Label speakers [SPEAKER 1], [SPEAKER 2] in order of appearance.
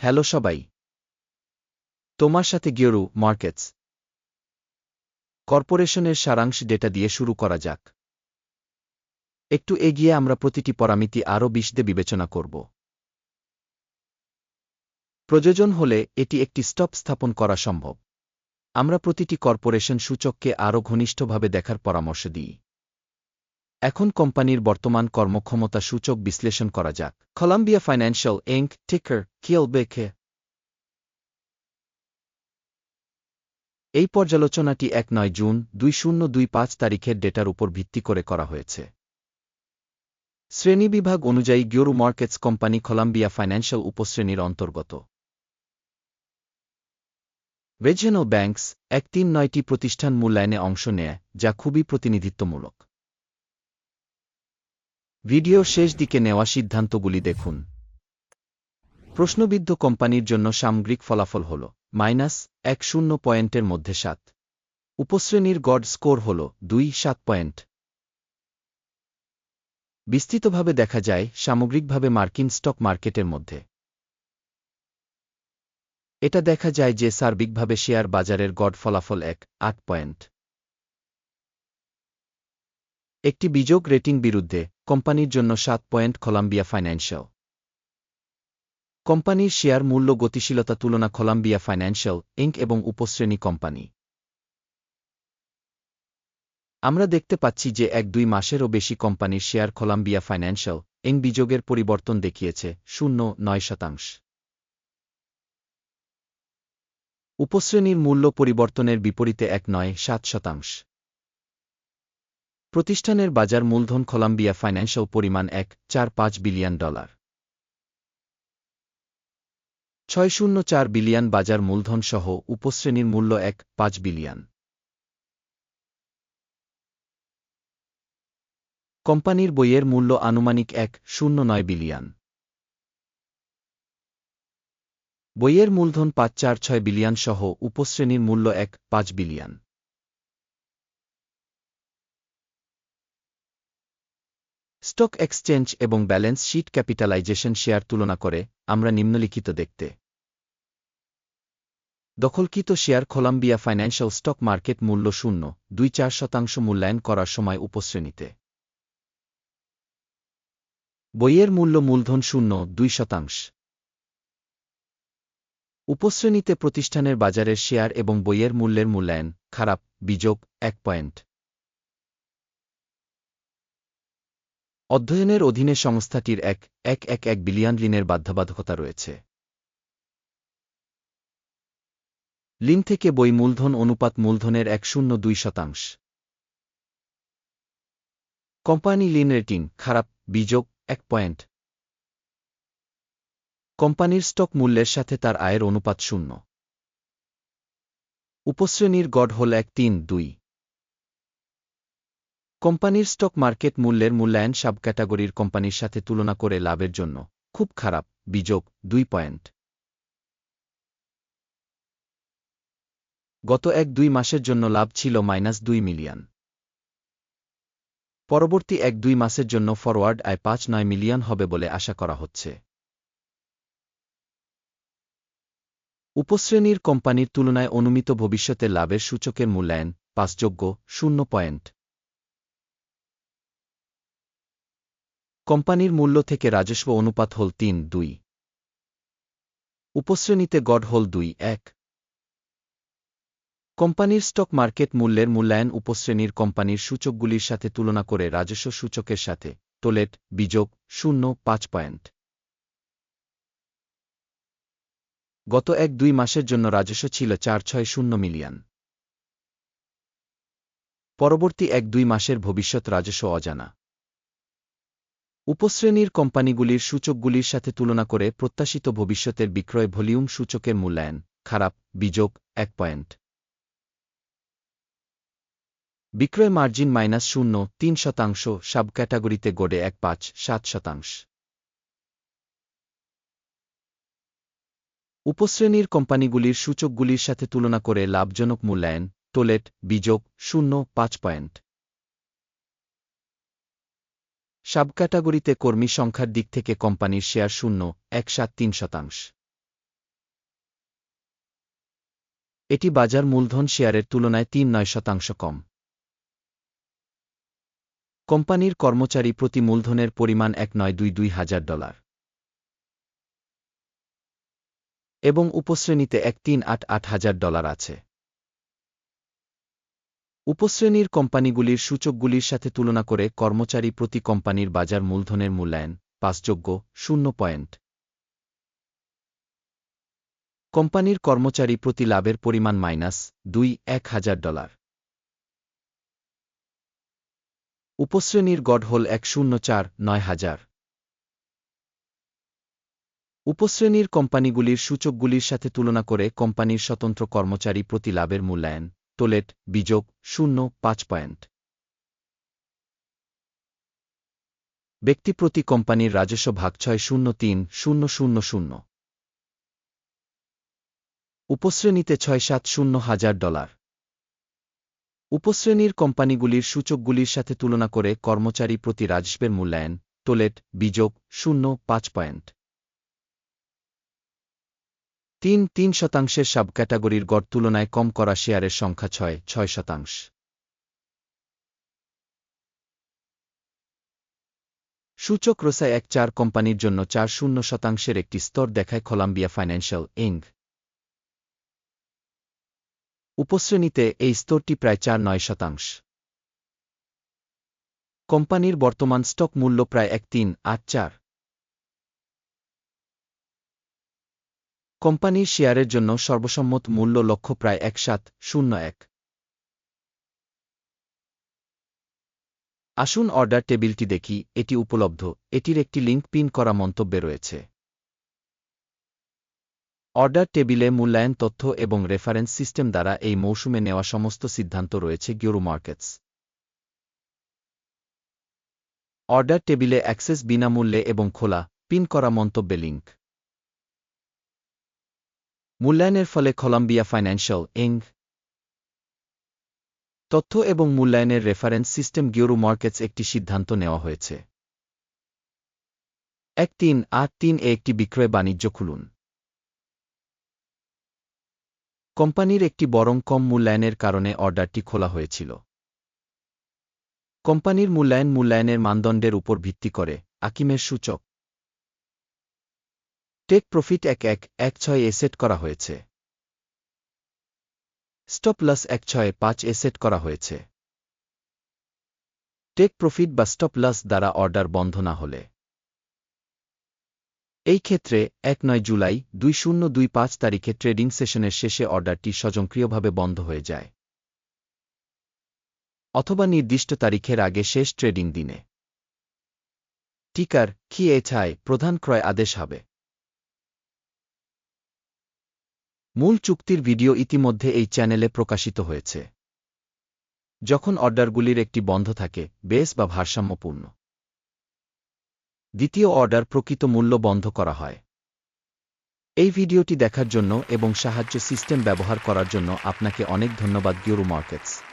[SPEAKER 1] Hello সবাই। তোমার সাথে গিয়রু, মার্কেটস। কর্পোরেশনের সারাংশ ডেটা দিয়ে শুরু করা যাক। একটু এগিয়ে আমরা প্রতিটি পরামিতি আরও বিশদে বিবেচনা করব। প্রয়োজন হলে এটি একটি স্টপ স্থাপন করা সম্ভব। আমরা প্রতিটি কর্পোরেশন সূচককে আরও ঘনিষ্ঠভাবে দেখার পরামর্শ দিই। এখন কোম্পানির বর্তমান কর্মক্ষমতা সূচক বিশ্লেষণ করা যাক। কলাম্বিয়া ফাইন্যান্সিয়াল এঙ্ক টিকার কিয়েলবেকে এই পর্যালোচনাটি এক নয় জুন দুই শূন্য দুই পাঁচ তারিখের ডেটার উপর ভিত্তি করে করা হয়েছে। শ্রেণীবিভাগ অনুযায়ী গিওরু মার্কেটস কোম্পানি কলাম্বিয়া ফাইন্যান্সিয়াল উপশ্রেণীর অন্তর্গত। রিজিয়নাল ব্যাংকস এক তিন নয়টি প্রতিষ্ঠান মূল্যায়নে অংশ নেয়, যা খুবই প্রতিনিধিত্বমূলক। ভিডিওর শেষ দিকে নেওয়া সিদ্ধান্তগুলি দেখুন। প্রশ্নবিদ্ধ কোম্পানির জন্য সামগ্রিক ফলাফল হল, মাইনাস এক শূন্য পয়েন্টের মধ্যে সাত। উপশ্রেণীর গড স্কোর হল দুই সাত পয়েন্ট। বিস্তৃতভাবে দেখা যায়, সামগ্রিকভাবে মার্কিন স্টক মার্কেটের মধ্যে। এটা দেখা যায় যে সার্বিকভাবে শেয়ার বাজারের গড ফলাফল এক, আট পয়েন্ট। একটি বিযোগ রেটিং বিরুদ্ধে কোম্পানির জন্য সাত পয়েন্ট কলাম্বিয়া ফাইন্যান্সিয়াল। কোম্পানির শেয়ার মূল্য গতিশীলতা তুলনা কলাম্বিয়া ফাইন্যান্সিয়াল ইঙ্ক এবং উপশ্রেণী কোম্পানি। আমরা দেখতে পাচ্ছি যে এক দুই মাসেরও বেশি কোম্পানির শেয়ার কলাম্বিয়া ফাইন্যান্সিয়াল ইং বিযোগের পরিবর্তন দেখিয়েছে শূন্য নয় শতাংশ। উপশ্রেণীর মূল্য পরিবর্তনের বিপরীতে এক নয় সাত শতাংশ। প্রতিষ্ঠানের বাজার মূলধন কলাম্বিয়া ফাইন্যান্সিয়াল পরিমাণ এক, চার পাঁচ বিলিয়ন ডলার। ছয় শূন্য চার বিলিয়ন বাজার মূলধন সহ উপশ্রেণীর মূল্য এক, পাঁচ বিলিয়ন। কোম্পানির বইয়ের মূল্য আনুমানিক এক, শূন্য নয় বিলিয়ন। বইয়ের মূলধন পাঁচ, চার, ছয় বিলিয়ন সহ উপশ্রেণীর মূল্য এক, পাঁচ বিলিয়ন। স্টক এক্সচেঞ্জ এবং ব্যালেন্স শিট ক্যাপিটালাইজেশন শেয়ার তুলনা করে আমরা নিম্নলিখিত দেখতে। দখলকৃত share Columbia financial stock market মূল্য শূন্য, দুই চার শতাংশ মূল্যায়ন করার সময় উপশ্রেণীতে। বইয়ের মূল্য মূলধন শূন্য, দুই শতাংশ। উপশ্রেণীতে প্রতিষ্ঠানের বাজারের শেয়ার এবং বইয়ের মূল্যের মূল্যায়ন, খারাপ, বিযোগ, এক পয়েন্ট। অধ্যয়নের অধীনে সংস্থাটির এক এক এক এক বিলিয়ন ঋণের বাধ্যবাধকতা রয়েছে। লিন থেকে বই মূলধন অনুপাত মূলধনের এক শূন্য দুই শতাংশ। কোম্পানি লিন রেটিং খারাপ বিযোগ এক পয়েন্ট। কোম্পানির স্টক মূল্যের সাথে তার আয়ের অনুপাত শূন্য। উপশ্রেণীর গড় হল এক তিন দুই। কোম্পানির স্টক মার্কেট মূল্যের মূল্যায়ন সাব ক্যাটাগরির কোম্পানির সাথে তুলনা করে লাভের জন্য খুব খারাপ বিযোগ দুই পয়েন্ট। গত এক দুই মাসের জন্য লাভ ছিল মাইনাস দুই মিলিয়ন। পরবর্তী এক দুই মাসের জন্য ফরওয়ার্ড আয় পাঁচ নয় মিলিয়ন হবে বলে আশা করা হচ্ছে। উপশ্রেণীর কোম্পানির তুলনায় অনুমিত ভবিষ্যতে লাভের সূচকের মূল্যায়ন পাঁচযোগ্য শূন্য পয়েন্ট। কোম্পানির মূল্য থেকে রাজস্ব অনুপাত হল তিন, দুই। উপশ্রেণীতে গড হল দুই, এক। কোম্পানির স্টক মার্কেট মূল্যের মূল্যায়ন উপশ্রেণীর কোম্পানির সূচকগুলির সাথে তুলনা করে রাজস্ব সূচকের সাথে। টোলেট বিযোগ শূন্য, পাঁচ পয়েন্ট। গত এক, দুই মাসের জন্য রাজস্ব ছিল চার, ছয়, শূন্য মিলিয়ন। পরবর্তী এক, দুই মাসের ভবিষ্যৎ রাজস্ব অজানা। উপশ্রেণীর কোম্পানিগুলির সূচকগুলির সাথে তুলনা করে প্রত্যাশিত ভবিষ্যতের বিক্রয় ভলিউম সূচকের মূল্যায়ন। খারাপ বিযোগ এক পয়েন্ট। বিক্রয় মার্জিন মাইনাস শূন্য, তিন শতাংশ সাব ক্যাটাগরিতে গড়ে এক পাঁচ, সাত শতাংশ। উপশ্রেণীর কোম্পানিগুলির সূচকগুলির সাথে তুলনা করে লাভজনক মূল্যায়ন টোলেট বিযোগ শূন্য, পাঁচ পয়েন্ট। সাবক্যাটাগরিতে কর্মী সংখ্যার দিক থেকে কোম্পানির শেয়ার শূন্য, এক সাত তিন শতাংশ। এটি বাজার মূলধন শেয়ারের তুলনায় তিন নয় শতাংশ কম। কোম্পানির কর্মচারী প্রতি মূলধনের পরিমাণ এক নয় দুই দুই হাজার ডলার। এবং উপশ্রেণীতে এক তিন আট আট হাজার ডলার আছে। উপশ্রেণীর কোম্পানিগুলির সূচকগুলির সাথে তুলনা করে কর্মচারী প্রতি কোম্পানির বাজার মূলধনের মূল্যায়ন পাঁচযোগ্য, শূন্য পয়েন্ট। কোম্পানির কর্মচারী প্রতি লাভের পরিমাণ মাইনাস দুই, এক হাজার ডলার। উপশ্রেণীর গড় হল এক, শূন্য, চার, নয় হাজার। উপশ্রেণীর কোম্পানিগুলির সূচকগুলির সাথে তুলনা করে কোম্পানির স্বতন্ত্র কর্মচারী প্রতি লাভের মূল্যায়ন টোলেট বিযোগ শূন্য পাঁচ পয়েন্ট। ব্যক্তি প্রতি কোম্পানির রাজস্ব ভাগ ছয় শূন্য তিন শূন্য শূন্য শূন্য। উপশ্রেণীতে ছয় সাত শূন্য হাজার ডলার। উপশ্রেণীর কোম্পানিগুলির সূচকগুলির সাথে তুলনা করে কর্মচারী প্রতি রাজস্বের মূল্যায়ন টোলেট বিযোগ শূন্য পাঁচ পয়েন্ট। তিন তিন শতাংশের সাব ক্যাটাগরির গড় তুলনায় কম করা শেয়ারের সংখ্যা ছয় ছয় শতাংশ। সূচক রোসায় এক চার কোম্পানির জন্য চার শূন্য শতাংশের একটি স্তর দেখায় কলাম্বিয়া ফাইন্যান্সিয়াল ইঙ্গ উপশ্রেণীতে এই স্তরটি প্রায় চার, নয় শতাংশ। কোম্পানির বর্তমান স্টক মূল্য প্রায় এক, তিন, আট, চার। কোম্পানির শেয়ারের জন্য সর্বসম্মত মূল্য লক্ষ্য প্রায় এক সাত শূন্য এক। আসুন অর্ডার টেবিলটি দেখি, এটি উপলব্ধ, এটির একটি লিঙ্ক পিন করা মন্তব্যে রয়েছে। অর্ডার টেবিলে মূল্যায়ন তথ্য এবং রেফারেন্স সিস্টেম দ্বারা এই মৌসুমে নেওয়া সমস্ত সিদ্ধান্ত রয়েছে গিওরু মার্কেটস। অর্ডার টেবিলে অ্যাক্সেস বিনামূল্যে এবং খোলা, পিন করা মন্তব্যে লিঙ্ক। মূল্যায়নের ফলে কলম্বিয়া ফাইন্যান্সিয়াল, ইং। তথ্য এবং মূল্যায়নের রেফারেন্স সিস্টেম গিওরু মার্কেটস একটি সিদ্ধান্ত নেওয়া হয়েছে। এক তিন আট তিন এ একটি বিক্রয় বাণিজ্য খুলুন। কোম্পানির একটি বরং কম মূল্যায়নের কারণে অর্ডারটি খোলা হয়েছিল। কোম্পানির মূল্যায়ন মূল্যায়নের মানদণ্ডের উপর ভিত্তি করে, আকিমের সূচক। টেক প্রফিট এক এক এক ছয় এ সেট করা হয়েছে। স্টপ লস এক ছয় পাঁচ এ সেট করা হয়েছে। টেক প্রফিট বা স্টপ লস দ্বারা অর্ডার বন্ধ না হলে। এই ক্ষেত্রে এক নয় জুলাই দুই শূন্য দুই পাঁচ তারিখে ট্রেডিং সেশনের শেষে অর্ডারটি স্বয়ংক্রিয়ভাবে বন্ধ হয়ে যায়। অথবা নির্দিষ্ট তারিখের আগে শেষ ট্রেডিং দিনে। টিকার, কি এছায় প্রধান ক্রয় আদেশ হবে। মূল চুক্তির ভিডিও ইতিমধ্যে এই চ্যানেলে প্রকাশিত হয়েছে। যখন অর্ডারগুলির একটি বন্ধ থাকে, বেস বা ভারসাম্যপূর্ণ। দ্বিতীয় অর্ডার প্রকৃত মূল্য বন্ধ করা হয়। এই ভিডিওটি দেখার জন্য এবং সাহায্য সিস্টেম ব্যবহার করার জন্য আপনাকে অনেক ধন্যবাদ গিউরু মার্কেটস।